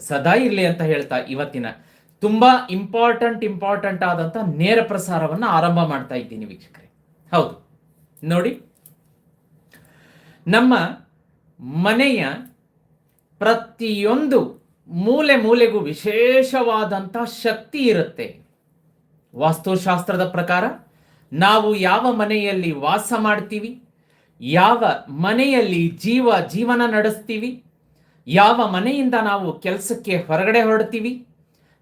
ಸದಾ ಇರಲಿ ಅಂತ ಹೇಳ್ತಾ ಇವತ್ತಿನ ತುಂಬಾ ಇಂಪಾರ್ಟೆಂಟ್ ಇಂಪಾರ್ಟೆಂಟ್ ಆದಂತ ನೇರ ಪ್ರಸಾರವನ್ನು ಆರಂಭ ಮಾಡ್ತಾ ಇದ್ದೀನಿ ವೀಕ್ಷಕರೇ. ಹೌದು. ನೋಡಿ, ನಮ್ಮ ಮನೆಯ ಪ್ರತಿಯೊಂದು ಮೂಲೆ ಮೂಲೆಗೂ ವಿಶೇಷವಾದಂಥ ಶಕ್ತಿ ಇರುತ್ತೆ. ವಾಸ್ತುಶಾಸ್ತ್ರದ ಪ್ರಕಾರ ನಾವು ಯಾವ ಮನೆಯಲ್ಲಿ ವಾಸ ಮಾಡ್ತೀವಿ, ಯಾವ ಮನೆಯಲ್ಲಿ ಜೀವ ಜೀವನ ನಡೆಸ್ತೀವಿ ಯಾವ ಮನೆಯಿಂದ ನಾವು ಕೆಲಸಕ್ಕೆ ಹೊರಗಡೆ ಹೊರಡ್ತೀವಿ?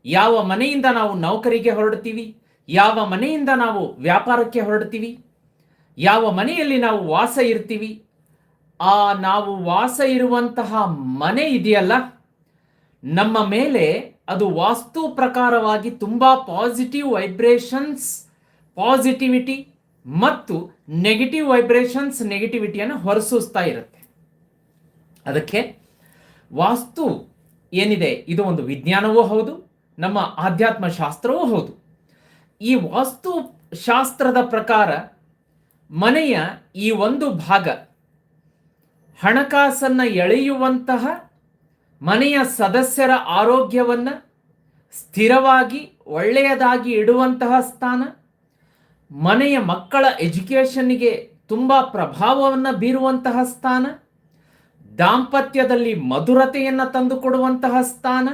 ಯಾವ ಮನೆಯಿಂದ ನಾವು ನೌಕರಿಗೆ ಹೊರಡ್ತೀವಿ? ಯಾವ ಮನೆಯಿಂದ ನಾವು ವ್ಯಾಪಾರಕ್ಕೆ ಹೊರಡ್ತೀವಿ? ಯಾವ ಮನೆಯಲ್ಲಿ ನಾವು ವಾಸ ಇರ್ತೀವಿ? ಆ ನಾವು ವಾಸ ಇರುವಂತಹ ಮನೆ ಇದೆಯಲ್ಲ, ನಮ್ಮ ಮೇಲೆ ಅದು ವಾಸ್ತು ಪ್ರಕಾರವಾಗಿ ತುಂಬ ಪಾಸಿಟಿವ್ ವೈಬ್ರೇಷನ್ಸ್ ಪಾಸಿಟಿವಿಟಿ ಮತ್ತು ನೆಗೆಟಿವ್ ವೈಬ್ರೇಷನ್ಸ್ ನೆಗೆಟಿವಿಟಿಯನ್ನು ಹೊರಸೂಸ್ತಾ ಇರುತ್ತೆ. ಅದಕ್ಕೆ ವಾಸ್ತು ಏನಿದೆ, ಇದು ಒಂದು ವಿಜ್ಞಾನವೂ ಹೌದು, ನಮ್ಮ ಆಧ್ಯಾತ್ಮ ಶಾಸ್ತ್ರವೂ ಹೌದು. ಈ ವಾಸ್ತು ಶಾಸ್ತ್ರದ ಪ್ರಕಾರ ಮನೆಯ ಈ ಒಂದು ಭಾಗ, ಹಣಕಾಸನ್ನ ಎಳೆಯುವಂತಹ ಮನೆಯ ಸದಸ್ಯರ ಆರೋಗ್ಯವನ್ನ ಸ್ಥಿರವಾಗಿ, ಒಳ್ಳೆಯದಾಗಿ ಇಡುವಂತಹ ಸ್ಥಾನ, ಮನೆಯ ಮಕ್ಕಳ ಎಜುಕೇಷನ್ಗೆ ತುಂಬ ಪ್ರಭಾವವನ್ನು ಬೀರುವಂತಹ ಸ್ಥಾನ ದಾಂಪತ್ಯದಲ್ಲಿ ಮಧುರತೆಯನ್ನು ತಂದುಕೊಡುವಂತಹ ಸ್ಥಾನ,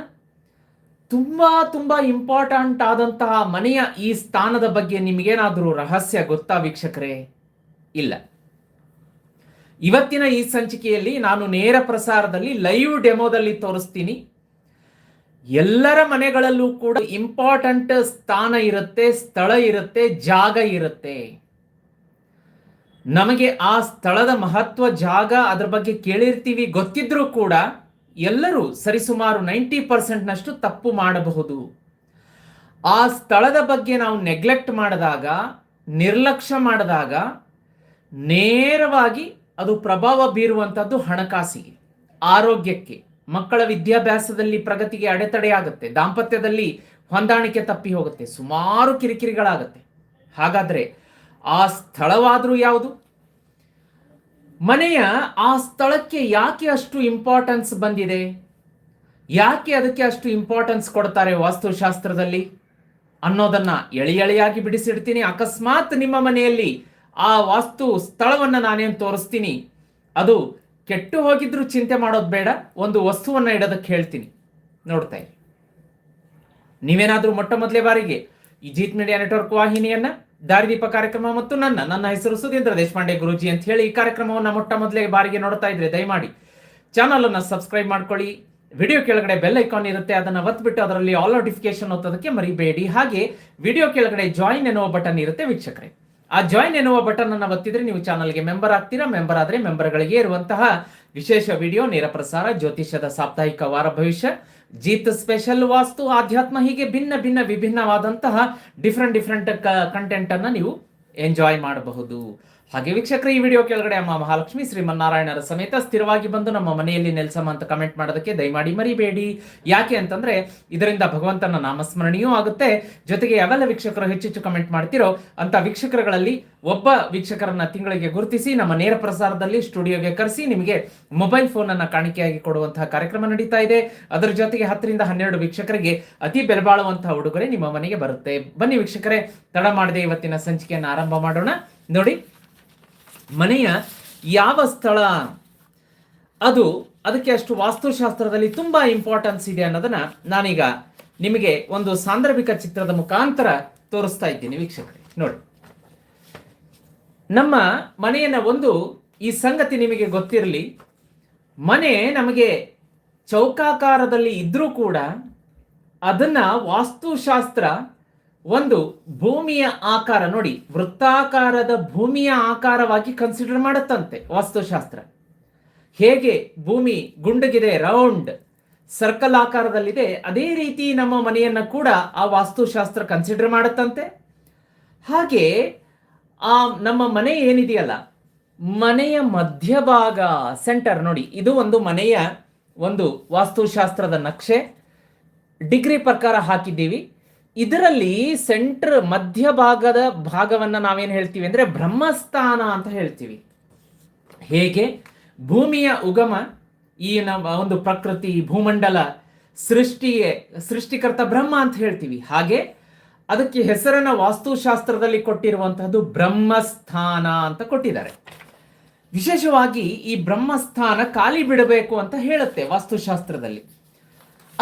ತುಂಬ ತುಂಬ ಇಂಪಾರ್ಟೆಂಟ್ ಆದಂತಹ ಮನೆಯ ಈ ಸ್ಥಾನದ ಬಗ್ಗೆ ನಿಮಗೇನಾದರೂ ರಹಸ್ಯ ಗೊತ್ತಾ ವೀಕ್ಷಕರೇ? ಇಲ್ಲ. ಇವತ್ತಿನ ಈ ಸಂಚಿಕೆಯಲ್ಲಿ ನಾನು ನೇರ ಪ್ರಸಾರದಲ್ಲಿ ಲೈವ್ ಡೆಮೋದಲ್ಲಿ ತೋರಿಸ್ತೀನಿ. ಎಲ್ಲರ ಮನೆಗಳಲ್ಲೂ ಕೂಡ ಇಂಪಾರ್ಟೆಂಟ್ ಸ್ಥಾನ ಇರುತ್ತೆ, ಸ್ಥಳ ಇರುತ್ತೆ, ಜಾಗ ಇರುತ್ತೆ. ನಮಗೆ ಆ ಸ್ಥಳದ ಮಹತ್ವ ಜಾಗ ಅದರ ಬಗ್ಗೆ ಕೇಳಿರ್ತೀವಿ. ಗೊತ್ತಿದ್ರೂ ಕೂಡ ಎಲ್ಲರೂ ಸರಿಸುಮಾರು ನೈಂಟಿ ಪರ್ಸೆಂಟ್ನಷ್ಟು ತಪ್ಪು ಮಾಡಬಹುದು. ಆ ಸ್ಥಳದ ಬಗ್ಗೆ ನಾವು ನೆಗ್ಲೆಕ್ಟ್ ಮಾಡಿದಾಗ, ನಿರ್ಲಕ್ಷ್ಯ ಮಾಡಿದಾಗ ನೇರವಾಗಿ ಅದು ಪ್ರಭಾವ ಬೀರುವಂಥದ್ದು ಹಣಕಾಸಿಗೆ, ಆರೋಗ್ಯಕ್ಕೆ, ಮಕ್ಕಳ ವಿದ್ಯಾಭ್ಯಾಸದಲ್ಲಿ ಪ್ರಗತಿಗೆ ಅಡೆತಡೆ ಆಗುತ್ತೆ ದಾಂಪತ್ಯದಲ್ಲಿ ಹೊಂದಾಣಿಕೆ ತಪ್ಪಿ ಹೋಗುತ್ತೆ, ಸುಮಾರು ಕಿರಿಕಿರಿಗಳಾಗುತ್ತೆ. ಹಾಗಾದ್ರೆ ಆ ಸ್ಥಳವಾದರೂ ಯಾವುದು? ಮನೆಯ ಆ ಸ್ಥಳಕ್ಕೆ ಯಾಕೆ ಅಷ್ಟು ಇಂಪಾರ್ಟೆನ್ಸ್ ಬಂದಿದೆ? ಯಾಕೆ ಅದಕ್ಕೆ ಅಷ್ಟು ಇಂಪಾರ್ಟೆನ್ಸ್ ಕೊಡ್ತಾರೆ ವಾಸ್ತುಶಾಸ್ತ್ರದಲ್ಲಿ? ಅನ್ನೋದನ್ನ ಎಳಿ ಎಳೆಯಾಗಿ ಬಿಡಿಸಿಡ್ತೀನಿ. ಅಕಸ್ಮಾತ್ ನಿಮ್ಮ ಮನೆಯಲ್ಲಿ ಆ ವಾಸ್ತು ಸ್ಥಳವನ್ನ ನಾನೇನು ತೋರಿಸ್ತೀನಿ? ಅದು ಕೆಟ್ಟು ಹೋಗಿದ್ರು ಚಿಂತೆ ಮಾಡೋದು ಬೇಡ. ಒಂದು ವಸ್ತುವನ್ನ ಇಡೋದಕ್ಕೆ ಹೇಳ್ತೀನಿ. ನೋಡ್ತಾ ಇರಿ. ನೀವೇನಾದ್ರೂ ಮೊಟ್ಟ ಮೊದಲೇ ಬಾರಿಗೆ ಈ ಜೀತ್ ಮೀಡಿಯಾ ನೆಟ್ವರ್ಕ್ ವಾಹಿನಿಯನ್ನ ದಾರಿದೀಪ ಕಾರ್ಯಕ್ರಮ ಮತ್ತು ನನ್ನ ನನ್ನ ಹೆಸರು ಸುಧೀಂದ್ರ ದೇಶಪಾಂಡೆ ಗುರುಜಿ ಅಂತ ಹೇಳಿ ಈ ಕಾರ್ಯಕ್ರಮವನ್ನು ಮೊಟ್ಟ ಮೊದಲೇ ಬಾರಿಗೆ ನೋಡ್ತಾ ಇದ್ರೆ ದಯಮಾಡಿ ಚಾನಲ್ ಅನ್ನ ಸಬ್ಸ್ಕ್ರೈಬ್ ಮಾಡ್ಕೊಳ್ಳಿ. ವಿಡಿಯೋ ಕೆಳಗಡೆ ಬೆಲ್ ಐಕಾನ್ ಇರುತ್ತೆ, ಅದನ್ನ ಒತ್ಬಿಟ್ಟು ಅದರಲ್ಲಿ ಆಲ್ ನೋಟಿಫಿಕೇಶನ್ ಒತ್ತೋದಕ್ಕೆ ಮರಿಬೇಡಿ. ಹಾಗೆ ವಿಡಿಯೋ ಕೆಳಗಡೆ ಜಾಯಿನ್ ಎನ್ನುವ ಬಟನ್ ಇರುತ್ತೆ ವೀಕ್ಷಕರೇ. ಆ ಜಾಯಿನ್ ಎನ್ನುವ ಬಟನ್ ಅನ್ನು ಒತ್ತಿದ್ರೆ ನೀವು ಚಾನಲ್ಗೆ ಮೆಂಬರ್ ಆಗ್ತೀರಾ? ಮೆಂಬರ್ ಆದ್ರೆ ಮೆಂಬರ್ಗಳಿಗೆ ಇರುವಂತಹ ವಿಶೇಷ ವಿಡಿಯೋ ನೇರ ಪ್ರಸಾರ, ಜ್ಯೋತಿಷ್ಯದ ಸಾಪ್ತಾಹಿಕ ವಾರ ಭವಿಷ್ಯ ಜೀತ್ ಸ್ಪೆಷಲ್ ವಾಸ್ತು ಆಧ್ಯಾತ್ಮ ಹೀಗೆ ಭಿನ್ನ ಭಿನ್ನ ವಿಭಿನ್ನವಾದಂತಹ ಡಿಫ್ರೆಂಟ್ ಡಿಫ್ರೆಂಟ್ ಕಂಟೆಂಟ್ ಅನ್ನ ನೀವು ಎಂಜಾಯ್ ಮಾಡಬಹುದು. ಹಾಗೆ ವೀಕ್ಷಕರು, ಈ ವಿಡಿಯೋ ಕೆಳಗಡೆ ಅಮ್ಮ ಮಹಾಲಕ್ಷ್ಮಿ ಶ್ರೀಮನ್ನಾರಾಯಣರ ಸಮೇತ ಸ್ಥಿರವಾಗಿ ಬಂದು ನಮ್ಮ ಮನೆಯಲ್ಲಿ ನೆಲೆಸಮ ಅಂತ ಕಮೆಂಟ್ ಮಾಡೋದಕ್ಕೆ ದಯಮಾಡಿ ಮರಿಬೇಡಿ. ಯಾಕೆ ಅಂತಂದ್ರೆ, ಇದರಿಂದ ಭಗವಂತನ ನಾಮಸ್ಮರಣೆಯೂ ಆಗುತ್ತೆ. ಜೊತೆಗೆ ಯಾವೆಲ್ಲ ವೀಕ್ಷಕರು ಹೆಚ್ಚೆಚ್ಚು ಕಮೆಂಟ್ ಮಾಡ್ತಿರೋ, ಅಂತ ವೀಕ್ಷಕರುಗಳಲ್ಲಿ ಒಬ್ಬ ವೀಕ್ಷಕರನ್ನ ತಿಂಗಳಿಗೆ ಗುರುತಿಸಿ, ನಮ್ಮ ನೇರ ಪ್ರಸಾರದಲ್ಲಿ ಸ್ಟುಡಿಯೋಗೆ ಕರೆಸಿ, ನಿಮಗೆ ಮೊಬೈಲ್ ಫೋನ್ ಅನ್ನ ಕಾಣಿಕೆಯಾಗಿ ಕೊಡುವಂತಹ ಕಾರ್ಯಕ್ರಮ ನಡೀತಾ ಇದೆ. ಅದರ ಜೊತೆಗೆ ಹತ್ತರಿಂದ ಹನ್ನೆರಡು ವೀಕ್ಷಕರಿಗೆ ಅತಿ ಬೆಲೆಬಾಳುವಂತಹ ಉಡುಗೊರೆ ನಿಮ್ಮ ಮನೆಗೆ ಬರುತ್ತೆ. ಬನ್ನಿ ವೀಕ್ಷಕರೇ, ತಡ ಮಾಡದೆ ಇವತ್ತಿನ ಸಂಚಿಕೆಯನ್ನು ಆರಂಭ ಮಾಡೋಣ. ನೋಡಿ ಮನೆಯ ಯಾವ ಸ್ಥಳ? ಅದು ಅದಕ್ಕೆ ಅಷ್ಟು ವಾಸ್ತುಶಾಸ್ತ್ರದಲ್ಲಿ ತುಂಬ ಇಂಪಾರ್ಟೆನ್ಸ್ ಇದೆ ಅನ್ನೋದನ್ನ ನಾನೀಗ ನಿಮಗೆ ಒಂದು ಸಾಂದರ್ಭಿಕ ಚಿತ್ರದ ಮುಖಾಂತರ ತೋರಿಸ್ತಾ ಇದ್ದೀನಿ ವೀಕ್ಷಕರೇ. ನೋಡಿ. ನಮ್ಮ ಮನೆಯನ್ನ ಒಂದು ಈ ಸಂಗತಿ ನಿಮಗೆ ಗೊತ್ತಿರಲಿ. ಮನೆ ನಮಗೆ ಚೌಕಾಕಾರದಲ್ಲಿ ಇದ್ದರೂ ಕೂಡ ಅದನ್ನ ವಾಸ್ತುಶಾಸ್ತ್ರ ಒಂದು ಭೂಮಿಯ ಆಕಾರ ನೋಡಿ, ವೃತ್ತಾಕಾರದ ಭೂಮಿಯ ಆಕಾರವಾಗಿ ಕನ್ಸಿಡರ್ ಮಾಡುತ್ತಂತೆ ವಾಸ್ತುಶಾಸ್ತ್ರ. ಹೇಗೆ ಭೂಮಿ ಗುಂಡಗಿದೆ ರೌಂಡ್ ಸರ್ಕಲ್ ಆಕಾರದಲ್ಲಿದೆ, ಅದೇ ರೀತಿ ನಮ್ಮ ಮನೆಯನ್ನು ಕೂಡ ಆ ವಾಸ್ತುಶಾಸ್ತ್ರ ಕನ್ಸಿಡರ್ ಮಾಡುತ್ತಂತೆ. ಹಾಗೆ, ಆ ನಮ್ಮ ಮನೆ ಏನಿದೆಯಲ್ಲ, ಮನೆಯ ಮಧ್ಯಭಾಗ ಸೆಂಟರ್ ನೋಡಿ, ಇದು ಒಂದು ಮನೆಯ ಒಂದು ವಾಸ್ತುಶಾಸ್ತ್ರದ ನಕ್ಷೆ. ಡಿಗ್ರಿ ಪ್ರಕಾರ ಹಾಕಿದ್ದೀವಿ. ಇದರಲ್ಲಿ ಸೆಂಟರ್ ಮಧ್ಯಭಾಗದ ಭಾಗವನ್ನ ನಾವೇನು ಹೇಳ್ತೀವಿ ಅಂದ್ರೆ ಬ್ರಹ್ಮಸ್ಥಾನ ಅಂತ ಹೇಳ್ತೀವಿ. ಹೇಗೆ? ಭೂಮಿಯ ಉಗಮ, ಈ ನಮ್ಮ ಒಂದು ಪ್ರಕೃತಿ ಭೂಮಂಡಲ, ಸೃಷ್ಟಿಯೇ, ಸೃಷ್ಟಿಕರ್ತ ಬ್ರಹ್ಮ ಅಂತ ಹೇಳ್ತೀವಿ. ಹಾಗೆ ಅದಕ್ಕೆ ಹೆಸರನ್ನ ವಾಸ್ತುಶಾಸ್ತ್ರದಲ್ಲಿ ಕೊಟ್ಟಿರುವಂತಹದ್ದು ಬ್ರಹ್ಮಸ್ಥಾನ ಅಂತ ಕೊಟ್ಟಿದ್ದಾರೆ. ವಿಶೇಷವಾಗಿ ಈ ಬ್ರಹ್ಮಸ್ಥಾನ ಖಾಲಿ ಬಿಡಬೇಕು ಅಂತ ಹೇಳುತ್ತೆ ವಾಸ್ತುಶಾಸ್ತ್ರದಲ್ಲಿ.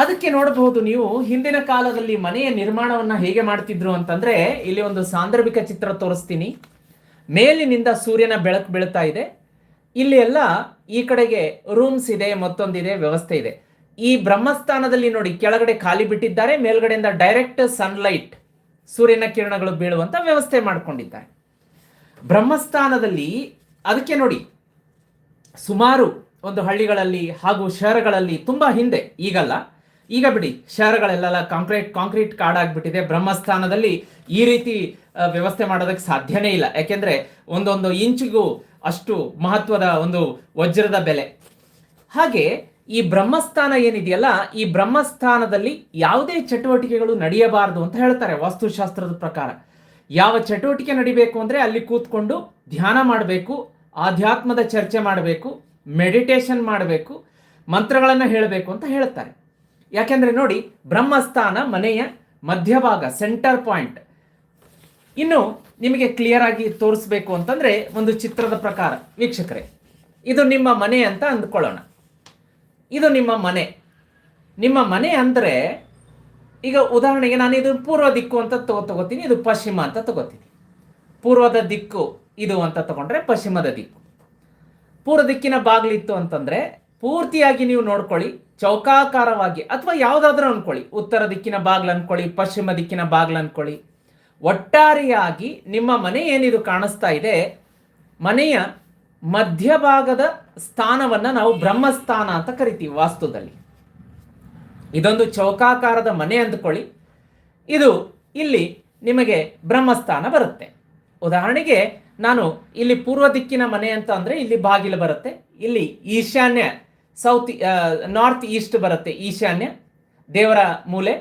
ಅದಕ್ಕೆ ನೋಡಬಹುದು ನೀವು ಹಿಂದಿನ ಕಾಲದಲ್ಲಿ ಮನೆಯ ನಿರ್ಮಾಣವನ್ನ ಹೇಗೆ ಮಾಡ್ತಿದ್ರು ಅಂತಂದ್ರೆ ಇಲ್ಲಿ ಒಂದು ಸಾಂದರ್ಭಿಕ ಚಿತ್ರ ತೋರಿಸ್ತೀನಿ. ಮೇಲಿನಿಂದ ಸೂರ್ಯನ ಬೆಳಕು ಬೀಳ್ತಾ ಇದೆ. ಇಲ್ಲಿ ಎಲ್ಲ ಈ ಕಡೆಗೆ ರೂಮ್ಸ್ ಇದೆ, ಮತ್ತೊಂದಿದೆ, ವ್ಯವಸ್ಥೆ ಇದೆ. ಈ ಬ್ರಹ್ಮಸ್ಥಾನದಲ್ಲಿ ನೋಡಿ ಕೆಳಗಡೆ ಖಾಲಿ ಬಿಟ್ಟಿದ್ದಾರೆ, ಮೇಲ್ಗಡೆಯಿಂದ ಡೈರೆಕ್ಟ್ ಸನ್ಲೈಟ್ ಸೂರ್ಯನ ಕಿರಣಗಳು ಬೀಳುವಂತ ವ್ಯವಸ್ಥೆ ಮಾಡಿಕೊಂಡಿದ್ದಾರೆ. ಬ್ರಹ್ಮಸ್ಥಾನದಲ್ಲಿ ಅದಕ್ಕೆ ನೋಡಿ ಸುಮಾರು ಒಂದು ಹಳ್ಳಿಗಳಲ್ಲಿ ಹಾಗೂ ಶಹರಗಳಲ್ಲಿ ತುಂಬಾ ಹಿಂದೆ, ಈಗಲ್ಲ ಈಗ ಬಿಡಿ, ಶಹರಗಳೆಲ್ಲ ಕಾಂಕ್ರೀಟ್ ಕಾಂಕ್ರೀಟ್ ಕಾಡಾಗ್ಬಿಟ್ಟಿದೆ. ಬ್ರಹ್ಮಸ್ಥಾನದಲ್ಲಿ ಈ ರೀತಿ ವ್ಯವಸ್ಥೆ ಮಾಡೋದಕ್ಕೆ ಸಾಧ್ಯನೇ ಇಲ್ಲ. ಯಾಕೆಂದ್ರೆ ಒಂದೊಂದು ಇಂಚಿಗೂ ಅಷ್ಟು ಮಹತ್ವದ ಒಂದು ವಜ್ರದ ಬೆಲೆ. ಹಾಗೆ ಈ ಬ್ರಹ್ಮಸ್ಥಾನ ಏನಿದೆಯಲ್ಲ, ಈ ಬ್ರಹ್ಮಸ್ಥಾನದಲ್ಲಿ ಯಾವುದೇ ಚಟುವಟಿಕೆಗಳು ನಡೆಯಬಾರದು ಅಂತ ಹೇಳ್ತಾರೆ ವಾಸ್ತುಶಾಸ್ತ್ರದ ಪ್ರಕಾರ. ಯಾವ ಚಟುವಟಿಕೆ ನಡಿಬೇಕು ಅಂದ್ರೆ ಅಲ್ಲಿ ಕೂತ್ಕೊಂಡು ಧ್ಯಾನ ಮಾಡಬೇಕು, ಆಧ್ಯಾತ್ಮದ ಚರ್ಚೆ ಮಾಡಬೇಕು ಮೆಡಿಟೇಷನ್ ಮಾಡಬೇಕು, ಮಂತ್ರಗಳನ್ನು ಹೇಳಬೇಕು ಅಂತ ಹೇಳ್ತಾರೆ. ಯಾಕೆಂದ್ರೆ ನೋಡಿ ಬ್ರಹ್ಮಸ್ಥಾನ ಮನೆಯ ಮಧ್ಯಭಾಗ ಸೆಂಟರ್ ಪಾಯಿಂಟ್ ಇನ್ನು ನಿಮಗೆ ಕ್ಲಿಯರ್ ಆಗಿ ತೋರಿಸ್ಬೇಕು ಅಂತಂದ್ರೆ ಒಂದು ಚಿತ್ರದ ಪ್ರಕಾರ, ವೀಕ್ಷಕರೇ. ಇದು ನಿಮ್ಮ ಮನೆ ಅಂತ ಅಂದ್ಕೊಳ್ಳೋಣ. ಇದು ನಿಮ್ಮ ಮನೆ. ನಿಮ್ಮ ಮನೆ ಅಂದರೆ, ಈಗ ಉದಾಹರಣೆಗೆ ನಾನು ಇದು ಪೂರ್ವ ದಿಕ್ಕು ಅಂತ ತಗೋ ತಗೋತೀನಿ, ಇದು ಪಶ್ಚಿಮ ಅಂತ ತಗೋತೀನಿ. ಪೂರ್ವದ ದಿಕ್ಕು ಇದು ಅಂತ ತಗೊಂಡ್ರೆ ಪಶ್ಚಿಮದ ದಿಕ್ಕು. ಪೂರ್ವ ದಿಕ್ಕಿನ ಬಾಗಿಲಿತ್ತು ಅಂತಂದ್ರೆ, ಪೂರ್ತಿಯಾಗಿ ನೀವು ನೋಡ್ಕೊಳ್ಳಿ ಚೌಕಾಕಾರವಾಗಿ ಅಥವಾ ಯಾವುದಾದ್ರೂ ಅನ್ಕೊಳ್ಳಿ. ಉತ್ತರ ದಿಕ್ಕಿನ ಬಾಗ್ಲು ಅನ್ಕೊಳ್ಳಿ, ಪಶ್ಚಿಮ ದಿಕ್ಕಿನ ಬಾಗ್ಲು ಅನ್ಕೊಳ್ಳಿ. ಒಟ್ಟಾರೆಯಾಗಿ ನಿಮ್ಮ ಮನೆ ಏನಿದು ಕಾಣಿಸ್ತಾ ಇದೆ, ಮನೆಯ ಮಧ್ಯಭಾಗದ ಸ್ಥಾನವನ್ನ ನಾವು ಬ್ರಹ್ಮಸ್ಥಾನ ಅಂತ ಕರಿತೀವಿ ವಾಸ್ತುದಲ್ಲಿ. ಇದೊಂದು ಚೌಕಾಕಾರದ ಮನೆ ಅಂದ್ಕೊಳ್ಳಿ. ಇದು ಇಲ್ಲಿ ನಿಮಗೆ ಬ್ರಹ್ಮಸ್ಥಾನ ಬರುತ್ತೆ. ಉದಾಹರಣೆಗೆ ನಾನು ಇಲ್ಲಿ ಪೂರ್ವ ದಿಕ್ಕಿನ ಮನೆ ಅಂತ ಅಂದರೆ ಇಲ್ಲಿ ಬಾಗಿಲು ಬರುತ್ತೆ. ಇಲ್ಲಿ ಈಶಾನ್ಯ ಸೌತ್ ನಾರ್ತ್ ಈಸ್ಟ್ ಬರುತ್ತೆ ಈಶಾನ್ಯ, ದೇವರ ಮೂಲೆ.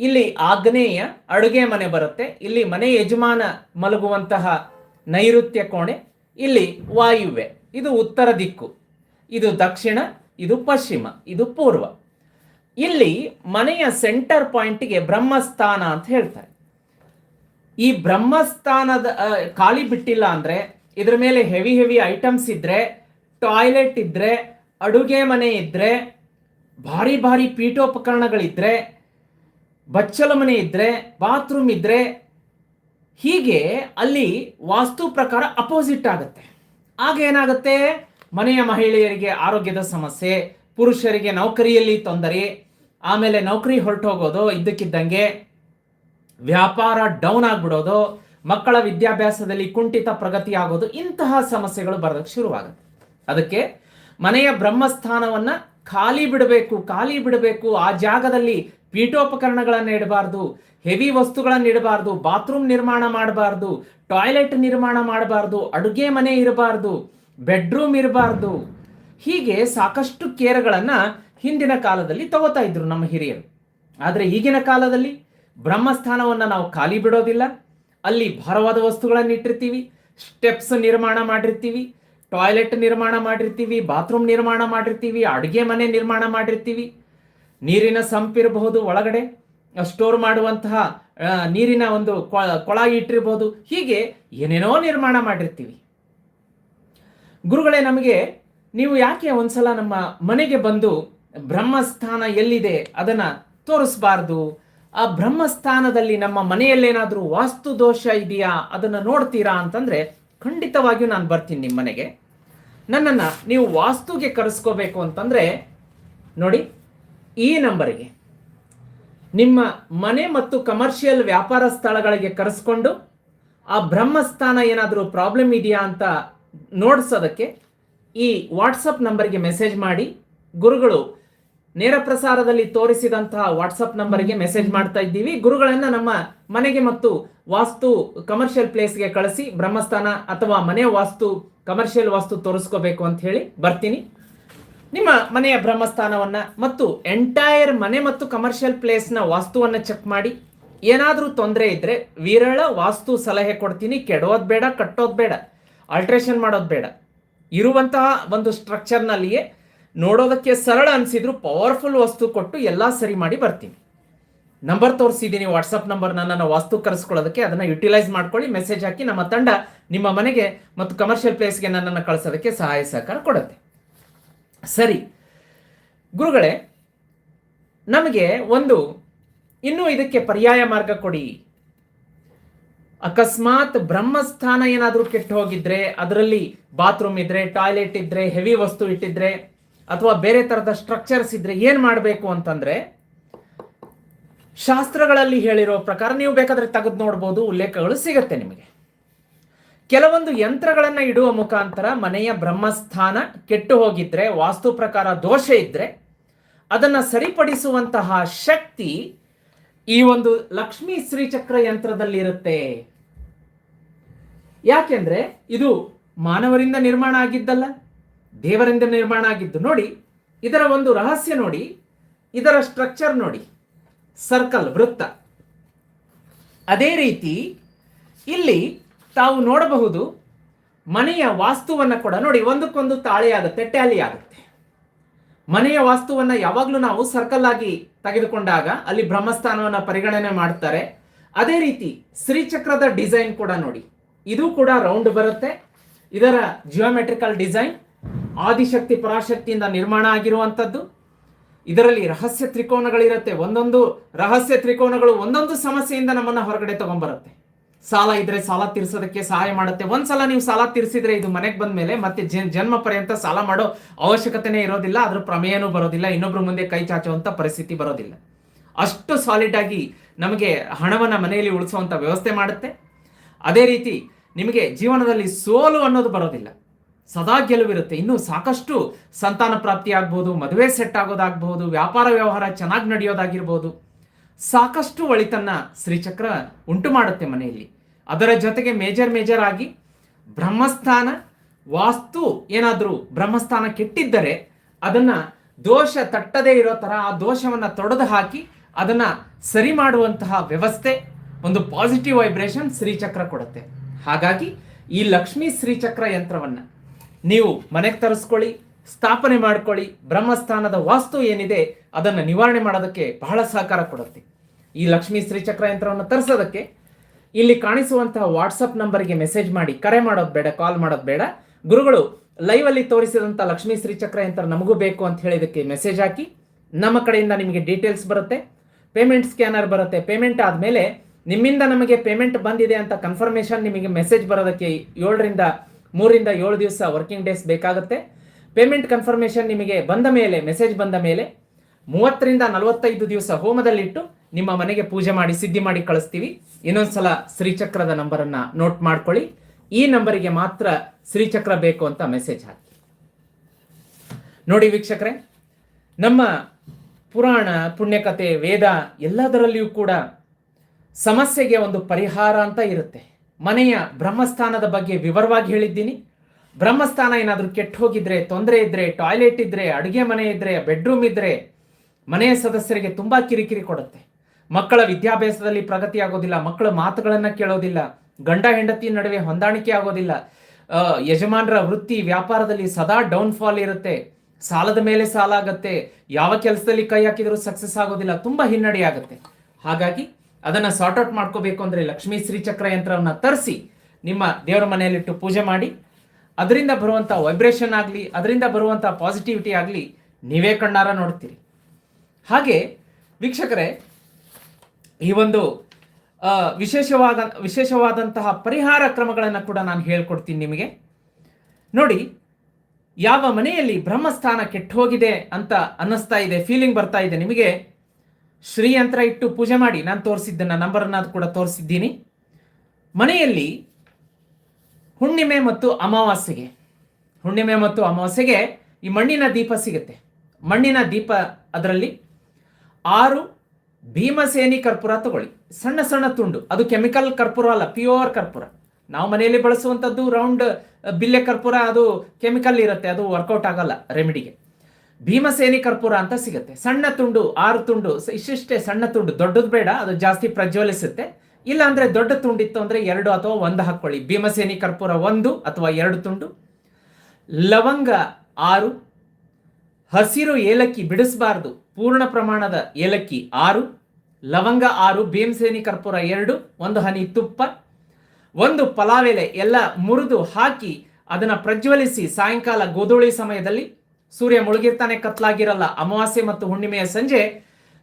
ಇಲ್ಲಿ ಆಗ್ನೇಯ ಅಡುಗೆ ಮನೆ ಬರುತ್ತೆ. ಇಲ್ಲಿ ಮನೆ ಯಜಮಾನ ಮಲಗುವಂತಹ ನೈಋತ್ಯ ಕೋಣೆ, ಇಲ್ಲಿ ವಾಯುವೆ ಇದು ಉತ್ತರ ದಿಕ್ಕು. ಇದು ದಕ್ಷಿಣ, ಇದು ಪಶ್ಚಿಮ, ಇದು ಪೂರ್ವ. ಇಲ್ಲಿ ಮನೆಯ ಸೆಂಟರ್ ಪಾಯಿಂಟ್ಗೆ ಬ್ರಹ್ಮಸ್ಥಾನ ಅಂತ ಹೇಳ್ತಾರೆ. ಈ ಬ್ರಹ್ಮಸ್ಥಾನದ ಖಾಲಿ ಬಿಟ್ಟಿಲ್ಲ ಅಂದ್ರೆ, ಇದ್ರ ಮೇಲೆ ಹೆವಿ ಹೆವಿ ಐಟಮ್ಸ್ ಇದ್ದರೆ ಟಾಯ್ಲೆಟ್ ಇದ್ರೆ ಅಡುಗೆ ಮನೆ ಇದ್ರೆ, ಭಾರಿ ಭಾರಿ ಪೀಠೋಪಕರಣಗಳಿದ್ದರೆ ಬಚ್ಚಲ ಮನೆ ಇದ್ರೆ ಬಾತ್ರೂಮ್ ಇದ್ರೆ, ಹೀಗೆ ಅಲ್ಲಿ ವಾಸ್ತು ಪ್ರಕಾರ ಅಪೋಸಿಟ್ ಆಗುತ್ತೆ. ಆಗ ಏನಾಗುತ್ತೆ? ಮನೆಯ ಮಹಿಳೆಯರಿಗೆ ಆರೋಗ್ಯದ ಸಮಸ್ಯೆ, ಪುರುಷರಿಗೆ ನೌಕರಿಯಲ್ಲಿ ತೊಂದರೆ, ಆಮೇಲೆ ನೌಕರಿ ಹೊರಟೋಗೋದು, ಇದ್ದಕ್ಕಿದ್ದಂಗೆ ವ್ಯಾಪಾರ ಡೌನ್ ಆಗ್ಬಿಡೋದು, ಮಕ್ಕಳ ವಿದ್ಯಾಭ್ಯಾಸದಲ್ಲಿ ಕುಂಠಿತ ಪ್ರಗತಿ ಆಗೋದು, ಇಂತಹ ಸಮಸ್ಯೆಗಳು ಬರೋದಕ್ಕೆ ಶುರುವಾಗುತ್ತೆ. ಅದಕ್ಕೆ ಮನೆಯ ಬ್ರಹ್ಮಸ್ಥಾನವನ್ನು ಖಾಲಿ ಬಿಡಬೇಕು ಖಾಲಿ ಬಿಡಬೇಕು. ಆ ಜಾಗದಲ್ಲಿ ಪೀಠೋಪಕರಣಗಳನ್ನು ಇಡಬಾರ್ದು, ಹೆವಿ ವಸ್ತುಗಳನ್ನು ಇಡಬಾರ್ದು, ಬಾತ್ರೂಮ್ ನಿರ್ಮಾಣ ಮಾಡಬಾರ್ದು, ಟಾಯ್ಲೆಟ್ ನಿರ್ಮಾಣ ಮಾಡಬಾರ್ದು, ಅಡುಗೆ ಮನೆ ಇರಬಾರ್ದು, ಬೆಡ್ರೂಮ್ ಇರಬಾರ್ದು. ಹೀಗೆ ಸಾಕಷ್ಟು ಕೇರ್ಗಳನ್ನು ಹಿಂದಿನ ಕಾಲದಲ್ಲಿ ತಗೋತಾ ಇದ್ರು ನಮ್ಮ ಹಿರಿಯರು. ಆದರೆ ಈಗಿನ ಕಾಲದಲ್ಲಿ ಬ್ರಹ್ಮಸ್ಥಾನವನ್ನು ನಾವು ಖಾಲಿ ಬಿಡೋದಿಲ್ಲ. ಅಲ್ಲಿ ಭಾರವಾದ ವಸ್ತುಗಳನ್ನು ಇಟ್ಟಿರ್ತೀವಿ, ಸ್ಟೆಪ್ಸ್ ನಿರ್ಮಾಣ ಮಾಡಿರ್ತೀವಿ ಟಾಯ್ಲೆಟ್ ನಿರ್ಮಾಣ ಮಾಡಿರ್ತೀವಿ, ಬಾತ್ರೂಮ್ ನಿರ್ಮಾಣ ಮಾಡಿರ್ತೀವಿ, ಅಡುಗೆ ಮನೆ ನಿರ್ಮಾಣ ಮಾಡಿರ್ತೀವಿ. ನೀರಿನ ಸಂಪಿರಬಹುದು ಒಳಗಡೆ ಸ್ಟೋರ್ ಮಾಡುವಂತಹ ನೀರಿನ ಒಂದು ಕೊಳ, ಕೊಳಾಯಿ ಇಟ್ಟಿರ್ಬೋದು ಹೀಗೆ ಏನೇನೋ ನಿರ್ಮಾಣ ಮಾಡಿರ್ತೀವಿ. ಗುರುಗಳೇ, ನಮಗೆ ನೀವು ಯಾಕೆ ಒಂದ್ಸಲ ನಮ್ಮ ಮನೆಗೆ ಬಂದು ಬ್ರಹ್ಮಸ್ಥಾನ ಎಲ್ಲಿದೆ ಅದನ್ನ ತೋರಿಸಬಾರ್ದು? ಆ ಬ್ರಹ್ಮಸ್ಥಾನದಲ್ಲಿ ನಮ್ಮ ಮನೆಯಲ್ಲೇನಾದ್ರೂ ವಾಸ್ತು ದೋಷ ಇದೆಯಾ? ಅದನ್ನ ನೋಡ್ತೀರಾ ಅಂತಂದ್ರೆ ಖಂಡಿತವಾಗಿಯೂ ನಾನು ಬರ್ತೀನಿ ನಿಮ್ಮ ಮನೆಗೆ. ನನ್ನನ್ನು ನೀವು ವಾಸ್ತುಗೆ ಕರೆಸ್ಕೋಬೇಕು ಅಂತಂದರೆ, ನೋಡಿ, ಈ ನಂಬರಿಗೆ. ನಿಮ್ಮ ಮನೆ ಮತ್ತು ಕಮರ್ಷಿಯಲ್ ವ್ಯಾಪಾರ ಸ್ಥಳಗಳಿಗೆ ಕರೆಸ್ಕೊಂಡು, ಆ ಬ್ರಹ್ಮಸ್ಥಾನ ಏನಾದರೂ ಪ್ರಾಬ್ಲಮ್ ಇದೆಯಾ ಅಂತ ನೋಡ್ಸೋದಕ್ಕೆ ಈ ವಾಟ್ಸಪ್ ನಂಬರ್ಗೆ ಮೆಸೇಜ್ ಮಾಡಿ, ಗುರುಗಳು ನೇರ ಪ್ರಸಾರದಲ್ಲಿ ತೋರಿಸಿದಂತಹ ವಾಟ್ಸಪ್ ನಂಬರ್ಗೆ ಮೆಸೇಜ್ ಮಾಡ್ತಾ ಇದ್ದೀವಿ. ಗುರುಗಳನ್ನ ನಮ್ಮ ಮನೆಗೆ ಮತ್ತು ವಾಸ್ತು ಕಮರ್ಷಿಯಲ್ ಪ್ಲೇಸ್ಗೆ ಕಳಿಸಿ, ಬ್ರಹ್ಮಸ್ಥಾನ ಅಥವಾ ಮನೆ ವಾಸ್ತು ಕಮರ್ಷಿಯಲ್ ವಾಸ್ತು ತೋರಿಸ್ಕೋಬೇಕು ಅಂತ ಹೇಳಿ ಬರ್ತೀನಿ. ನಿಮ್ಮ ಮನೆಯ ಬ್ರಹ್ಮಸ್ಥಾನವನ್ನ ಮತ್ತು ಎಂಟೈರ್ ಮನೆ ಮತ್ತು ಕಮರ್ಷಿಯಲ್ ಪ್ಲೇಸ್ನ ವಾಸ್ತುವನ್ನ ಚೆಕ್ ಮಾಡಿ. ಏನಾದರೂ ತೊಂದರೆ ಇದ್ರೆ ವಿರಳ ವಾಸ್ತು ಸಲಹೆ ಕೊಡ್ತೀನಿ. ಕೆಡೋದು ಬೇಡ, ಕಟ್ಟೋದು ಬೇಡ ಆಲ್ಟ್ರೇಷನ್ ಮಾಡೋದು ಬೇಡ. ಇರುವಂತಹ ಒಂದು ಸ್ಟ್ರಕ್ಚರ್ನಲ್ಲಿಯೇ ನೋಡೋದಕ್ಕೆ ಸರಳ ಅನಿಸಿದ್ರು ಪವರ್ಫುಲ್ ವಸ್ತು ಕೊಟ್ಟು ಎಲ್ಲ ಸರಿ ಮಾಡಿ ಬರ್ತೀನಿ. ನಂಬರ್ ತೋರಿಸಿದ್ದೀನಿ ವಾಟ್ಸಪ್ ನಂಬರ್ನ ನನ್ನ ವಾಸ್ತು ಕರೆಸ್ಕೊಳ್ಳೋದಕ್ಕೆ, ಅದನ್ನು ಯುಟಿಲೈಸ್ ಮಾಡ್ಕೊಳ್ಳಿ ಮೆಸೇಜ್ ಹಾಕಿ, ನಮ್ಮ ತಂಡ ನಿಮ್ಮ ಮನೆಗೆ ಮತ್ತು ಕಮರ್ಷಿಯಲ್ ಪ್ಲೇಸ್ಗೆ ನನ್ನನ್ನು ಕಳಿಸೋದಕ್ಕೆ ಸಹಾಯ ಸಹಕಾರ ಕೊಡುತ್ತೆ. ಸರಿ. ಗುರುಗಳೇ, ನಮಗೆ ಒಂದು, ಇನ್ನೂ ಇದಕ್ಕೆ ಪರ್ಯಾಯ ಮಾರ್ಗ ಕೊಡಿ. ಅಕಸ್ಮಾತ್ ಬ್ರಹ್ಮಸ್ಥಾನ ಏನಾದರೂ ಕೆಟ್ಟು ಹೋಗಿದ್ರೆ ಅದರಲ್ಲಿ ಬಾತ್ರೂಮ್ ಇದ್ರೆ ಟಾಯ್ಲೆಟ್ ಇದ್ರೆ ಹೆವಿ ವಸ್ತು ಇಟ್ಟಿದ್ರೆ ಅಥವಾ ಬೇರೆ ತರದ ಸ್ಟ್ರಕ್ಚರ್ಸ್ ಇದ್ರೆ ಏನು ಮಾಡಬೇಕು ಅಂತಂದ್ರೆ, ಶಾಸ್ತ್ರಗಳಲ್ಲಿ ಹೇಳಿರೋ ಪ್ರಕಾರ ನೀವು ಬೇಕಾದರೆ ತೆಗೆದು ನೋಡ್ಬೋದು, ಉಲ್ಲೇಖಗಳು ಸಿಗುತ್ತೆ ನಿಮಗೆ. ಕೆಲವೊಂದು ಯಂತ್ರಗಳನ್ನು ಇಡುವ ಮುಖಾಂತರ ಮನೆಯ ಬ್ರಹ್ಮಸ್ಥಾನ ಕೆಟ್ಟು ಹೋಗಿದ್ರೆ, ವಾಸ್ತು ಪ್ರಕಾರ ದೋಷ ಇದ್ರೆ, ಅದನ್ನ ಸರಿಪಡಿಸುವಂತಹ ಶಕ್ತಿ ಈ ಒಂದು ಲಕ್ಷ್ಮೀ ಶ್ರೀಚಕ್ರ ಯಂತ್ರದಲ್ಲಿ ಇರುತ್ತೆ ಯಾಕೆಂದ್ರೆ ಇದು ಮಾನವರಿಂದ ನಿರ್ಮಾಣ ಆಗಿದ್ದಲ್ಲ. ದೇವರಿಂದ ನಿರ್ಮಾಣ ಆಗಿದ್ದು ನೋಡಿ, ಇದರ ಒಂದು ರಹಸ್ಯ ನೋಡಿ, ಇದರ ಸ್ಟ್ರಕ್ಚರ್ ನೋಡಿ ಸರ್ಕಲ್ ವೃತ್ತ. ಅದೇ ರೀತಿ ಇಲ್ಲಿ ತಾವು ನೋಡಬಹುದು ಮನೆಯ ವಾಸ್ತುವನ್ನು ಕೂಡ ನೋಡಿ, ಒಂದಕ್ಕೊಂದು ತಾಳೆ ಆಗುತ್ತೆ ಟ್ಯಾಲಿ ಆಗುತ್ತೆ. ಮನೆಯ ವಾಸ್ತುವನ್ನು ಯಾವಾಗಲೂ ನಾವು ಸರ್ಕಲ್ ಆಗಿ ತೆಗೆದುಕೊಂಡಾಗ ಅಲ್ಲಿ ಬ್ರಹ್ಮಸ್ಥಾನವನ್ನು ಪರಿಗಣನೆ ಮಾಡ್ತಾರೆ. ಅದೇ ರೀತಿ ಶ್ರೀಚಕ್ರದ ಡಿಸೈನ್ ಕೂಡ ನೋಡಿ, ಇದು ಕೂಡ ರೌಂಡ್ ಬರುತ್ತೆ. ಇದರ ಜಿಯೋಮೆಟ್ರಿಕಲ್ ಡಿಸೈನ್ ಆದಿಶಕ್ತಿ ಪರಾಶಕ್ತಿಯಿಂದ ನಿರ್ಮಾಣ ಆಗಿರುವಂಥದ್ದು. ಇದರಲ್ಲಿ ರಹಸ್ಯ ತ್ರಿಕೋನಗಳಿರುತ್ತೆ. ಒಂದೊಂದು ರಹಸ್ಯ ತ್ರಿಕೋನಗಳು ಒಂದೊಂದು ಸಮಸ್ಯೆಯಿಂದ ನಮ್ಮನ್ನು ಹೊರಗಡೆ ತಗೊಂಡ್ಬರುತ್ತೆ ಸಾಲ ಇದ್ರೆ ಸಾಲ ತೀರಿಸೋದಕ್ಕೆ ಸಹಾಯ ಮಾಡುತ್ತೆ. ಒಂದ್ಸಲ ನೀವು ಸಾಲ ತೀರಿಸಿದ್ರೆ ಇದು ಮನೆಗೆ ಬಂದ ಮೇಲೆ ಮತ್ತೆ ಜನ್- ಜನ್ಮ ಪರ್ಯಂತ ಸಾಲ ಮಾಡೋ ಅವಶ್ಯಕತೆನೇ ಇರೋದಿಲ್ಲ. ಅದ್ರ ಪ್ರಮೇಯನೂ ಬರೋದಿಲ್ಲ. ಇನ್ನೊಬ್ರ ಮುಂದೆ ಕೈ ಚಾಚುವಂತ ಪರಿಸ್ಥಿತಿ ಬರೋದಿಲ್ಲ. ಅಷ್ಟು ಸಾಲಿಡ್ ಆಗಿ ನಮಗೆ ಹಣವನ್ನ ಮನೆಯಲ್ಲಿ ಉಳಿಸುವಂತ ವ್ಯವಸ್ಥೆ ಮಾಡುತ್ತೆ. ಅದೇ ರೀತಿ ನಿಮಗೆ ಜೀವನದಲ್ಲಿ ಸೋಲು ಅನ್ನೋದು ಬರೋದಿಲ್ಲ. ಸದಾ ಗೆಲುವಿರುತ್ತೆ. ಇನ್ನು ಸಾಕಷ್ಟು ಸಂತಾನ ಪ್ರಾಪ್ತಿ ಆಗ್ಬೋದು, ಮದುವೆ ಸೆಟ್ ಆಗೋದಾಗ್ಬೋದು, ವ್ಯಾಪಾರ ವ್ಯವಹಾರ ಚೆನ್ನಾಗಿ ನಡೆಯೋದಾಗಿರ್ಬೋದು. ಸಾಕಷ್ಟು ಒಳಿತನ್ನ ಶ್ರೀಚಕ್ರ ಉಂಟು ಮಾಡುತ್ತೆ ಮನೆಯಲ್ಲಿ. ಅದರ ಜೊತೆಗೆ ಮೇಜರ್ ಮೇಜರ್ ಆಗಿ ಬ್ರಹ್ಮಸ್ಥಾನ, ವಾಸ್ತು ಏನಾದರೂ ಬ್ರಹ್ಮಸ್ಥಾನ ಕೆಟ್ಟಿದ್ದರೆ ಅದನ್ನು ದೋಷ ತಟ್ಟದೇ ಇರೋ ಥರ ಆ ದೋಷವನ್ನು ತೊಡೆದು ಹಾಕಿ ಅದನ್ನು ಸರಿ ಮಾಡುವಂತಹ ವ್ಯವಸ್ಥೆ, ಒಂದು ಪಾಸಿಟಿವ್ ವೈಬ್ರೇಷನ್ ಶ್ರೀಚಕ್ರ ಕೊಡುತ್ತೆ. ಹಾಗಾಗಿ ಈ ಲಕ್ಷ್ಮೀ ಶ್ರೀಚಕ್ರ ಯಂತ್ರವನ್ನ ನೀವು ಮನೆಗೆ ತರಿಸ್ಕೊಳ್ಳಿ, ಸ್ಥಾಪನೆ ಮಾಡ್ಕೊಳ್ಳಿ, ಬ್ರಹ್ಮಸ್ಥಾನದ ವಾಸ್ತು ಏನಿದೆ ಅದನ್ನು ನಿವಾರಣೆ ಮಾಡೋದಕ್ಕೆ ಬಹಳ ಸಹಕಾರ ಕೊಡುತ್ತೆ. ಈ ಲಕ್ಷ್ಮೀ ಶ್ರೀಚಕ್ರ ಯಂತ್ರವನ್ನು ತರಿಸೋದಕ್ಕೆ ಇಲ್ಲಿ ಕಾಣಿಸುವಂತಹ ವಾಟ್ಸಪ್ ನಂಬರ್ಗೆ ಮೆಸೇಜ್ ಮಾಡಿ, ಕರೆ ಮಾಡೋದು ಬೇಡ, ಕಾಲ್ ಮಾಡೋದು ಬೇಡ. ಗುರುಗಳು ಲೈವ್ ಅಲ್ಲಿ ತೋರಿಸಿದಂಥ ಲಕ್ಷ್ಮೀ ಶ್ರೀಚಕ್ರ ಯಂತ್ರ ನಮಗೂ ಬೇಕು ಅಂತ ಹೇಳಿದಕ್ಕೆ ಮೆಸೇಜ್ ಹಾಕಿ, ನಮ್ಮ ಕಡೆಯಿಂದ ನಿಮಗೆ ಡೀಟೇಲ್ಸ್ ಬರುತ್ತೆ ಪೇಮೆಂಟ್ ಸ್ಕ್ಯಾನರ್ ಬರುತ್ತೆ. ಪೇಮೆಂಟ್ ಆದಮೇಲೆ ನಿಮ್ಮಿಂದ ನಮಗೆ ಪೇಮೆಂಟ್ ಬಂದಿದೆ ಅಂತ ಕನ್ಫರ್ಮೇಷನ್ ನಿಮಗೆ ಮೆಸೇಜ್ ಬರೋದಕ್ಕೆ ಏಳರಿಂದ ಮೂರಿಂದ ಏಳು ದಿವಸ ವರ್ಕಿಂಗ್ ಡೇಸ್ ಬೇಕಾಗುತ್ತೆ. ಪೇಮೆಂಟ್ ಕನ್ಫರ್ಮೇಷನ್ ನಿಮಗೆ ಬಂದ ಮೇಲೆ ಮೆಸೇಜ್ ಬಂದ ಮೇಲೆ ಮೂವತ್ತರಿಂದ ನಲವತ್ತೈದು ದಿವಸ ಹೋಮದಲ್ಲಿಟ್ಟು ನಿಮ್ಮ ಮನೆಗೆ ಪೂಜೆ ಮಾಡಿ, ಸಿದ್ಧಿ ಮಾಡಿ ಕಳಿಸ್ತೀವಿ. ಇನ್ನೊಂದ್ಸಲ ಶ್ರೀಚಕ್ರದ ನಂಬರನ್ನ ನೋಟ್ ಮಾಡ್ಕೊಳ್ಳಿ. ಈ ನಂಬರಿಗೆ ಮಾತ್ರ ಶ್ರೀಚಕ್ರ ಬೇಕು ಅಂತ ಮೆಸೇಜ್ ಹಾಕಿ. ನೋಡಿ ವೀಕ್ಷಕರೇ, ನಮ್ಮ ಪುರಾಣ ಪುಣ್ಯಕಥೆ ವೇದ ಎಲ್ಲದರಲ್ಲಿಯೂ ಕೂಡ ಸಮಸ್ಯೆಗೆ ಒಂದು ಪರಿಹಾರ ಅಂತ ಇರುತ್ತೆ. ಮನೆಯ ಬ್ರಹ್ಮಸ್ಥಾನದ ಬಗ್ಗೆ ವಿವರವಾಗಿ ಹೇಳಿದ್ದೀನಿ. ಬ್ರಹ್ಮಸ್ಥಾನ ಏನಾದರೂ ಕೆಟ್ಟು ಹೋಗಿದ್ರೆ, ತೊಂದರೆ ಇದ್ರೆ, ಟಾಯ್ಲೆಟ್ ಇದ್ರೆ, ಅಡುಗೆ ಮನೆ ಇದ್ರೆ, ಬೆಡ್ರೂಮ್ ಇದ್ರೆ ಮನೆಯ ಸದಸ್ಯರಿಗೆ ತುಂಬ ಕಿರಿಕಿರಿ ಕೊಡುತ್ತೆ. ಮಕ್ಕಳ ವಿದ್ಯಾಭ್ಯಾಸದಲ್ಲಿ ಪ್ರಗತಿ ಆಗೋದಿಲ್ಲ, ಮಕ್ಕಳ ಮಾತುಗಳನ್ನು ಕೇಳೋದಿಲ್ಲ, ಗಂಡ ಹೆಂಡತಿ ನಡುವೆ ಹೊಂದಾಣಿಕೆ ಆಗೋದಿಲ್ಲ. ಯಜಮಾನರ ವೃತ್ತಿ ವ್ಯಾಪಾರದಲ್ಲಿ ಸದಾ ಡೌನ್ ಫಾಲ್ ಇರುತ್ತೆ. ಸಾಲದ ಮೇಲೆ ಸಾಲ ಆಗತ್ತೆ ಯಾವ ಕೆಲಸದಲ್ಲಿ ಕೈ ಹಾಕಿದರೂ ಸಕ್ಸಸ್ ಆಗೋದಿಲ್ಲ, ತುಂಬಾ ಹಿನ್ನಡೆ ಆಗುತ್ತೆ. ಹಾಗಾಗಿ ಅದನ್ನ ಸಾರ್ಟ್ ಔಟ್ ಮಾಡ್ಕೋಬೇಕು ಅಂದ್ರೆ ಲಕ್ಷ್ಮೀ ಶ್ರೀಚಕ್ರ ಯಂತ್ರವನ್ನ ತರಿಸಿ ನಿಮ್ಮ ದೇವರ ಮನೆಯಲ್ಲಿಟ್ಟು ಪೂಜೆ ಮಾಡಿ. ಅದರಿಂದ ಬರುವಂಥ ವೈಬ್ರೇಷನ್ ಆಗಲಿ, ಅದರಿಂದ ಬರುವಂಥ ಪಾಸಿಟಿವಿಟಿ ಆಗಲಿ ನೀವೇ ಕಣ್ಣಾರ ನೋಡ್ತೀರಿ. ಹಾಗೆ ವೀಕ್ಷಕರೇ, ಈ ಒಂದು ವಿಶೇಷವಾದ, ವಿಶೇಷವಾದಂತಹ ಪರಿಹಾರ ಕ್ರಮಗಳನ್ನು ಕೂಡ ನಾನು ಹೇಳ್ಕೊಡ್ತೀನಿ ನಿಮಗೆ. ನೋಡಿ, ಯಾವ ಮನೆಯಲ್ಲಿ ಬ್ರಹ್ಮಸ್ಥಾನ ಕೆಟ್ಟು ಹೋಗಿದೆ ಅಂತ ಅನ್ನಿಸ್ತಾ ಇದೆ ಫೀಲಿಂಗ್ ಬರ್ತಾ ಇದೆ ನಿಮಗೆ. ಶ್ರೀ ಯಂತ್ರ ಇಟ್ಟು ಪೂಜೆ ಮಾಡಿ, ನಾನು ತೋರಿಸಿದ್ದನ್ನ ನಂಬರನ್ನ ಕೂಡ ತೋರಿಸಿದ್ದೀನಿ. ಮನೆಯಲ್ಲಿ ಹುಣ್ಣಿಮೆ ಮತ್ತು ಅಮಾವಾಸ್ಯೆಗೆ, ಹುಣ್ಣಿಮೆ ಮತ್ತು ಅಮಾವಾಸ್ಯೆಗೆ ಈ ಮಣ್ಣಿನ ದೀಪ ಸಿಗುತ್ತೆ. ಮಣ್ಣಿನ ದೀಪ ಅದರಲ್ಲಿ ಆರು ಭೀಮಸೇನಿ ಕರ್ಪೂರ ತಗೊಳ್ಳಿ. ಸಣ್ಣ ಸಣ್ಣ ತುಂಡು, ಅದು ಕೆಮಿಕಲ್ ಕರ್ಪೂರ ಅಲ್ಲ, ಪ್ಯೂರ್ ಕರ್ಪೂರ. ನಾವು ಮನೆಯಲ್ಲಿ ಬಳಸುವಂಥದ್ದು ರೌಂಡ್, ಬಿಲ್ಲೆ ಕರ್ಪೂರ, ಅದು ಕೆಮಿಕಲ್ ಇರುತ್ತೆ, ಅದು ವರ್ಕೌಟ್ ಆಗಲ್ಲ ರೆಮಿಡಿಗೆ. ಭೀಮಸೇನಿ ಕರ್ಪೂರ ಅಂತ ಸಿಗುತ್ತೆ. ಸಣ್ಣ ತುಂಡು, ಆರು ತುಂಡು ಇಷ್ಟಿಷ್ಟೇ ಸಣ್ಣ ತುಂಡು, ದೊಡ್ಡದು ಬೇಡ, ಅದು ಜಾಸ್ತಿ ಪ್ರಜ್ವಲಿಸುತ್ತೆ. ಇಲ್ಲ ಅಂದ್ರೆ ದೊಡ್ಡ ತುಂಡಿತ್ತು ಅಂದ್ರೆ ಎರಡು ಅಥವಾ ಒಂದು ಹಾಕೊಳ್ಳಿ. ಭೀಮಸೇನಿ ಕರ್ಪೂರ ಒಂದು ಅಥವಾ ಎರಡು ತುಂಡು. ಲವಂಗ ಆರು. ಹಸಿರು ಏಲಕ್ಕಿ ಬಿಡಿಸಬಾರ್ದು, ಪೂರ್ಣ ಪ್ರಮಾಣದ ಏಲಕ್ಕಿ ಆರು. ಲವಂಗ ಆರು, ಭೀಮಸೇನಿ ಕರ್ಪೂರ ಎರಡು, ಒಂದು ಹನಿ ತುಪ್ಪ. ಒಂದು ಪಲಾವೆಲೆ ಎಲೆ, ಎಲ್ಲ ಮುರಿದು ಹಾಕಿ ಅದನ್ನ ಪ್ರಜ್ವಲಿಸಿ ಸಾಯಂಕಾಲ ಗೋಧೂಳಿ ಸಮಯದಲ್ಲಿ ಸೂರ್ಯ ಮುಳುಗಿರ್ತಾನೆ, ಕತ್ಲಾಗಿರಲ್ಲ. ಅಮಾವಾಸ್ಯೆ ಮತ್ತು ಹುಣ್ಣಿಮೆಯ ಸಂಜೆ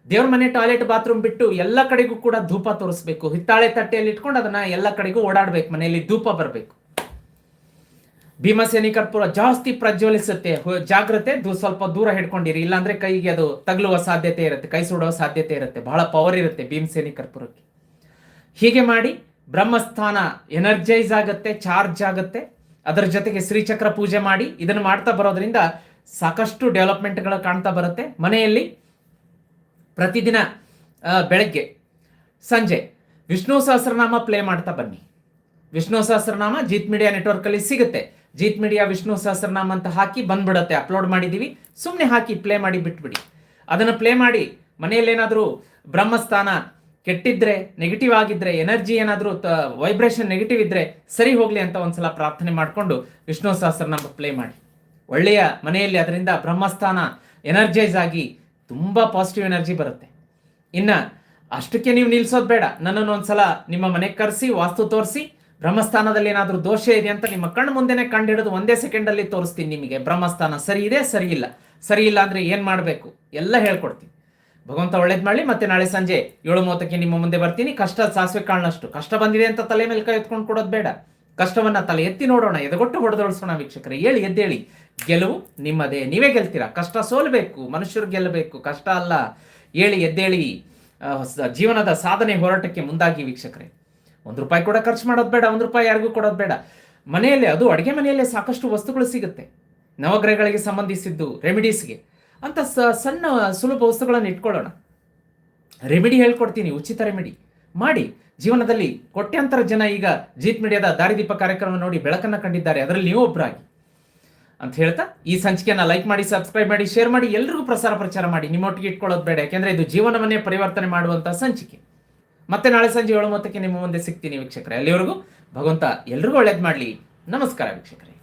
ದೇವ್ರ ಮನೆ ಟಾಯ್ಲೆಟ್ ಬಾತ್ರೂಮ್ ಬಿಟ್ಟು ಎಲ್ಲ ಕಡೆಗೂ ಕೂಡ ಧೂಪ ತೋರಿಸ್ಬೇಕು. ಹಿತ್ತಾಳೆ ತಟ್ಟೆಯಲ್ಲಿ ಇಟ್ಕೊಂಡು ಅದನ್ನ ಎಲ್ಲ ಕಡೆಗೂ ಓಡಾಡ್ಬೇಕು. ಮನೆಯಲ್ಲಿ ಧೂಪ ಬರಬೇಕು. ಭೀಮಸೇನಿ ಕರ್ಪೂರ ಜಾಸ್ತಿ ಪ್ರಜ್ವಲಿಸುತ್ತೆ. ಜಾಗ್ರತೆ ಸ್ವಲ್ಪ ದೂರ ಹಿಡ್ಕೊಂಡಿರಿ. ಇಲ್ಲಾಂದ್ರೆ ಕೈಗೆ ಅದು ತಗಲುವ ಸಾಧ್ಯತೆ ಇರುತ್ತೆ. ಕೈ ಸುಡುವ ಸಾಧ್ಯತೆ ಇರುತ್ತೆ. ಬಹಳ ಪವರ್ ಇರುತ್ತೆ ಭೀಮಸೇನಿ ಕರ್ಪೂರಕ್ಕೆ. ಹೀಗೆ ಮಾಡಿ ಬ್ರಹ್ಮಸ್ಥಾನ ಎನರ್ಜೈಸ್ ಆಗುತ್ತೆ ಚಾರ್ಜ್ ಆಗುತ್ತೆ. ಅದರ ಜೊತೆಗೆ ಶ್ರೀಚಕ್ರ ಪೂಜೆ ಮಾಡಿ ಇದನ್ನು ಮಾಡ್ತಾ ಬರೋದ್ರಿಂದ ಸಾಕಷ್ಟು ಡೆವಲಪ್ಮೆಂಟ್ಗಳು ಕಾಣ್ತಾ ಬರುತ್ತೆ. ಮನೆಯಲ್ಲಿ ಪ್ರತಿದಿನ ಬೆಳಗ್ಗೆ, ಸಂಜೆ ವಿಷ್ಣು ಸಹಸ್ರನಾಮ ಪ್ಲೇ ಮಾಡ್ತಾ ಬನ್ನಿ. ವಿಷ್ಣು ಸಹಸ್ರನಾಮ ಜೀತ್ ಮೀಡಿಯಾ ನೆಟ್ವರ್ಕಲ್ಲಿ ಸಿಗುತ್ತೆ. ಜೀತ್ ಮೀಡಿಯಾ ವಿಷ್ಣು ಸಹಸ್ರನಾಮ ಅಂತ ಹಾಕಿ ಬಂದ್ಬಿಡುತ್ತೆ. ಅಪ್ಲೋಡ್ ಮಾಡಿದ್ದೀವಿ ಸುಮ್ಮನೆ ಹಾಕಿ ಪ್ಲೇ ಮಾಡಿ ಬಿಟ್ಬಿಡಿ. ಅದನ್ನು ಪ್ಲೇ ಮಾಡಿ ಮನೆಯಲ್ಲಿ ಏನಾದರೂ ಬ್ರಹ್ಮಸ್ಥಾನ ಕೆಟ್ಟಿದ್ರೆ ನೆಗೆಟಿವ್ ಆಗಿದ್ರೆ ಎನರ್ಜಿ ಏನಾದರೂ ವೈಬ್ರೇಷನ್ ನೆಗೆಟಿವ್ ಇದ್ದರೆ ಸರಿ ಹೋಗ್ಲಿ ಅಂತ ಒಂದ್ಸಲ ಪ್ರಾರ್ಥನೆ ಮಾಡಿಕೊಂಡು ವಿಷ್ಣು ಸಹಸ್ರನಾಮ ಪ್ಲೇ ಮಾಡಿ. ಒಳ್ಳೆಯ ಮನೆಯಲ್ಲಿ ಅದರಿಂದ ಬ್ರಹ್ಮಸ್ಥಾನ ಎನರ್ಜೈಸ್ ಆಗಿ ತುಂಬ ಪಾಸಿಟಿವ್ ಎನರ್ಜಿ ಬರುತ್ತೆ. ಇನ್ನ ಅಷ್ಟಕ್ಕೆ ನೀವು ನಿಲ್ಸೋದು ಬೇಡ. ನನ್ನನ್ನು ಒಂದ್ಸಲ ನಿಮ್ಮ ಮನೆಗೆ ಕರೆಸಿ, ವಾಸ್ತು ತೋರಿಸಿ, ಬ್ರಹ್ಮಸ್ಥಾನದಲ್ಲಿ ಏನಾದರೂ ದೋಷ ಇದೆ ಅಂತ ನಿಮ್ಮ ಕಣ್ಣು ಮುಂದೆನೆ ಕಂಡಿಡಿದು ಒಂದೇ ಸೆಕೆಂಡಲ್ಲಿ ತೋರಿಸ್ತೀನಿ ನಿಮಗೆ. ಬ್ರಹ್ಮಸ್ಥಾನ ಸರಿ ಇದೆ, ಸರಿ ಇಲ್ಲ. ಸರಿ ಇಲ್ಲ ಅಂದ್ರೆ ಏನು ಮಾಡಬೇಕು? ಎಲ್ಲ ಹೇಳ್ಕೊಡ್ತೀನಿ. ಭಗವಂತ ಒಳ್ಳೇದು ಮಾಡಲಿ, ಮತ್ತೆ ನಾಳೆ ಸಂಜೆ ಏಳು ಮೂವತ್ತಕ್ಕೆ ನಿಮ್ಮ ಮುಂದೆ ಬರ್ತೀನಿ. ಕಷ್ಟ ಸಾಸಿವೆ ಕಾಣಷ್ಟು ಕಷ್ಟ ಬಂದಿದೆ ಅಂತ ತಲೆ ಮೇಲೆ ಕೈ ಎತ್ಕೊಂಡು ಕೊಡೋದು ಬೇಡ. ಕಷ್ಟವನ್ನ ತಲೆ ಎತ್ತಿ ನೋಡೋಣ, ಎದಗೊಟ್ಟು ಹೊಡೆದೊಳಿಸೋಣ ವೀಕ್ಷಕರೇ. ಹೇಳಿ, ಎದ್ದೇಳಿ. ಗೆಲುವು ನಿಮ್ಮದೇ, ನೀವೇ ಗೆಲ್ತೀರಾ? ಕಷ್ಟ ಸೋಲ್ಬೇಕು, ಮನುಷ್ಯರು ಗೆಲ್ಲಬೇಕು, ಕಷ್ಟ ಅಲ್ಲ. ಹೇಳಿ, ಎದ್ದೇಳಿ. ಜೀವನದ ಸಾಧನೆ ಹೋರಾಟಕ್ಕೆ ಮುಂದಾಗಿ ವೀಕ್ಷಕರೇ. ಒಂದು ರೂಪಾಯಿ ಕೂಡ ಖರ್ಚು ಮಾಡೋದು ಬೇಡ, ಒಂದು ರೂಪಾಯಿ ಯಾರಿಗೂ ಕೊಡೋದು ಬೇಡ. ಮನೆಯಲ್ಲೇ, ಅದು ಅಡುಗೆ ಮನೆಯಲ್ಲೇ ಸಾಕಷ್ಟು ವಸ್ತುಗಳು ಸಿಗುತ್ತೆ. ನವಗ್ರಹಗಳಿಗೆ ಸಂಬಂಧಿಸಿದ್ದು ರೆಮಿಡೀಸ್ಗೆ. ಅಂತ ಸಣ್ಣ, ಸುಲಭ ವಸ್ತುಗಳನ್ನು ಇಟ್ಕೊಳ್ಳೋಣ. ರೆಮಿಡಿ ಹೇಳ್ಕೊಡ್ತೀನಿ, ಉಚಿತ ರೆಮಿಡಿ. ಮಾಡಿ. ಜೀವನದಲ್ಲಿ ಕೋಟ್ಯಾಂತರ ಜನ ಈಗ ಜೀತ್ ಮೀಡಿಯಾದ ದಾರಿದೀಪ ಕಾರ್ಯಕ್ರಮ ನೋಡಿ ಬೆಳಕನ್ನ ಕಂಡಿದ್ದಾರೆ. ಅದರಲ್ಲಿ ನೀವು ಒಬ್ಬರಾಗಿ ಅಂತ ಹೇಳ್ತಾ, ಈ ಸಂಚಿಕೆಯನ್ನ ಲೈಕ್ ಮಾಡಿ ಸಬ್ಸ್ಕ್ರೈಬ್ ಮಾಡಿ ಶೇರ್ ಮಾಡಿ, ಎಲ್ರಿಗೂ ಪ್ರಸಾರ ಪ್ರಚಾರ ಮಾಡಿ. ನಿಮ್ಮೊಟ್ಟಿಗೆ ಇಟ್ಕೊಳ್ಳೋದು ಬೇಡ. ಯಾಕೆಂದ್ರೆ ಇದು ಜೀವನವನ್ನೇ ಪರಿವರ್ತನೆ ಮಾಡುವಂತಹ ಸಂಚಿಕೆ. ಮತ್ತೆ ನಾಳೆ ಸಂಜೆ ಏಳು ಮೂವತ್ತಕ್ಕೆ ನಿಮ್ಮ ಮುಂದೆ ಸಿಗ್ತೀನಿ ವೀಕ್ಷಕರೇ. ಅಲ್ಲಿವರೆಗೂ ಭಗವಂತ ಎಲ್ರಿಗೂ ಒಳ್ಳೇದು ಮಾಡಲಿ. ನಮಸ್ಕಾರ ವೀಕ್ಷಕರೇ.